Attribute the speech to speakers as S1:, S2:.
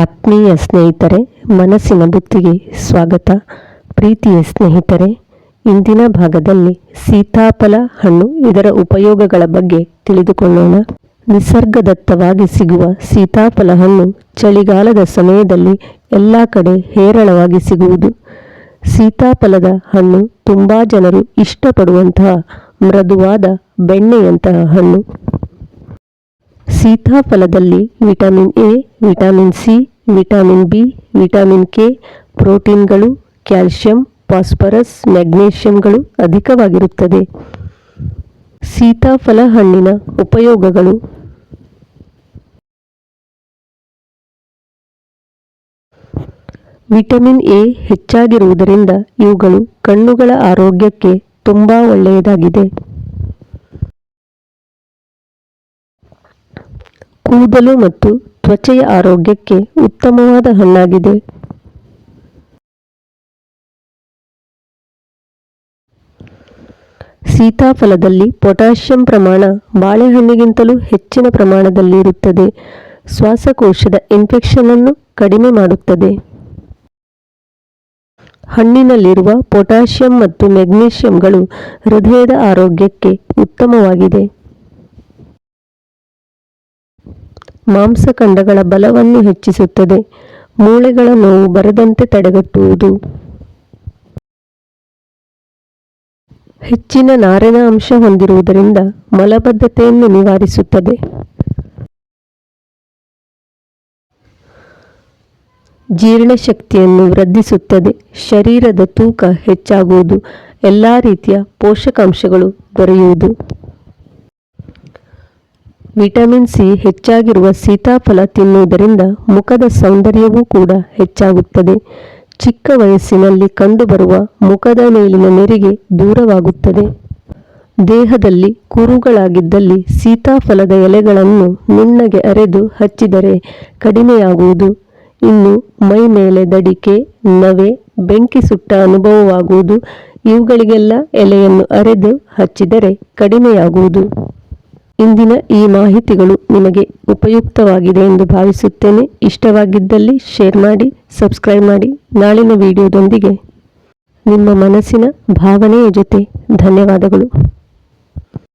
S1: ಆತ್ಮೀಯ ಸ್ನೇಹಿತರೆ, ಮನಸ್ಸಿನ ಬುತ್ತಿಗೆ ಸ್ವಾಗತ. ಪ್ರೀತಿಯ ಸ್ನೇಹಿತರೆ, ಇಂದಿನ ಭಾಗದಲ್ಲಿ ಸೀತಾಫಲ ಹಣ್ಣು ಇದರ ಉಪಯೋಗಗಳ ಬಗ್ಗೆ ತಿಳಿದುಕೊಳ್ಳೋಣ. ನಿಸರ್ಗದತ್ತವಾಗಿ ಸಿಗುವ ಸೀತಾಫಲ ಹಣ್ಣು ಚಳಿಗಾಲದ ಸಮಯದಲ್ಲಿ ಎಲ್ಲ ಕಡೆ ಹೇರಳವಾಗಿ ಸಿಗುವುದು. ಸೀತಾಫಲದ ಹಣ್ಣು ತುಂಬ ಜನರು ಇಷ್ಟಪಡುವಂತಹ ಮೃದುವಾದ ಬೆಣ್ಣೆಯಂತಹ ಹಣ್ಣು. ಸೀತಾಫಲದಲ್ಲಿ vitamin A, vitamin C, vitamin B, vitamin K, ಪ್ರೋಟೀನ್ಗಳು ಕ್ಯಾಲ್ಸಿಯಂ ಫಾಸ್ಫರಸ್ ಮೆಗ್ನೀಷಿಯಂಗಳು ಅಧಿಕವಾಗಿರುತ್ತದೆ. ಸೀತಾಫಲ ಹಣ್ಣಿನ ಉಪಯೋಗಗಳು. ವಿಟಮಿನ್ ಎ ಹೆಚ್ಚಾಗಿರುವುದರಿಂದ ಇವುಗಳು ಕಣ್ಣುಗಳ ಆರೋಗ್ಯಕ್ಕೆ ತುಂಬ ಒಳ್ಳೆಯದಾಗಿದೆ. ಕೂದಲು ಮತ್ತು ತ್ವಚೆಯ ಆರೋಗ್ಯಕ್ಕೆ ಉತ್ತಮವಾದ ಹಣ್ಣಾಗಿದೆ. ಸೀತಾಫಲದಲ್ಲಿ ಪೊಟ್ಯಾಷಿಯಂ ಪ್ರಮಾಣ ಬಾಳೆಹಣ್ಣಿಗಿಂತಲೂ ಹೆಚ್ಚಿನ ಪ್ರಮಾಣದಲ್ಲಿ ಇರುತ್ತದೆ ಶ್ವಾಸಕೋಶದ ಇನ್ಫೆಕ್ಷನ್ ಅನ್ನು ಕಡಿಮೆ ಮಾಡುತ್ತದೆ. ಹಣ್ಣಿನಲ್ಲಿರುವ ಪೊಟ್ಯಾಷಿಯಂ ಮತ್ತು ಮೆಗ್ನೀಷಿಯಂಗಳು ಹೃದಯದ ಆರೋಗ್ಯಕ್ಕೆ ಉತ್ತಮವಾಗಿದೆ. ಮಾಂಸಖಂಡಗಳ ಬಲವನ್ನು ಹೆಚ್ಚಿಸುತ್ತದೆ. ಮೂಳೆಗಳ ನೋವು ಬರದಂತೆ ತಡೆಗಟ್ಟುವುದು. ಹೆಚ್ಚಿನ ನಾರಿನ ಅಂಶ ಹೊಂದಿರುವುದರಿಂದ ಮಲಬದ್ಧತೆಯನ್ನು ನಿವಾರಿಸುತ್ತದೆ. ಜೀರ್ಣಶಕ್ತಿಯನ್ನು ವೃದ್ಧಿಸುತ್ತದೆ. ಶರೀರದ ತೂಕ ಹೆಚ್ಚಾಗುವುದು. ಎಲ್ಲ ರೀತಿಯ ಪೋಷಕಾಂಶಗಳು ದೊರೆಯುವುದು. ವಿಟಮಿನ್ ಸಿ ಹೆಚ್ಚಾಗಿರುವ ಸೀತಾಫಲ ತಿನ್ನುವುದರಿಂದ ಮುಖದ ಸೌಂದರ್ಯವೂ ಕೂಡ ಹೆಚ್ಚಾಗುತ್ತದೆ. ಚಿಕ್ಕ ವಯಸ್ಸಿನಲ್ಲಿ ಕಂಡುಬರುವ ಮುಖದ ಮೇಲಿನ ನೆರಿಗೆ ದೂರವಾಗುತ್ತದೆ. ದೇಹದಲ್ಲಿ ಕುರುಗಳಾಗಿದ್ದಲ್ಲಿ ಸೀತಾಫಲದ ಎಲೆಗಳನ್ನು ನುಣ್ಣಗೆ ಅರೆದು ಹಚ್ಚಿದರೆ ಕಡಿಮೆಯಾಗುವುದು. ಇನ್ನು ಮೈ ಮೇಲೆ ದಡಿಕೆ, ನವೆ, ಬೆಂಕಿ ಸುಟ್ಟ ಅನುಭವವಾಗುವುದು. ಇವುಗಳಿಗೆಲ್ಲ ಎಲೆಯನ್ನು ಅರೆದು ಹಚ್ಚಿದರೆ ಕಡಿಮೆಯಾಗುವುದು. ಇಂದಿನ ಈ ಮಾಹಿತಿಗಳು ನಿಮಗೆ ಉಪಯುಕ್ತವಾಗಿದೆ ಎಂದು ಭಾವಿಸುತ್ತೇನೆ. ಇಷ್ಟವಾಗಿದ್ದಲ್ಲಿ ಶೇರ್ ಮಾಡಿ ಸಬ್ಸ್ಕ್ರೈಬ್ ಮಾಡಿ. ನಾಳಿನ ವಿಡಿಯೋದೊಂದಿಗೆ ನಿಮ್ಮ ಮನಸ್ಸಿನ ಭಾವನೆಯ ಜೊತೆ ಧನ್ಯವಾದಗಳು.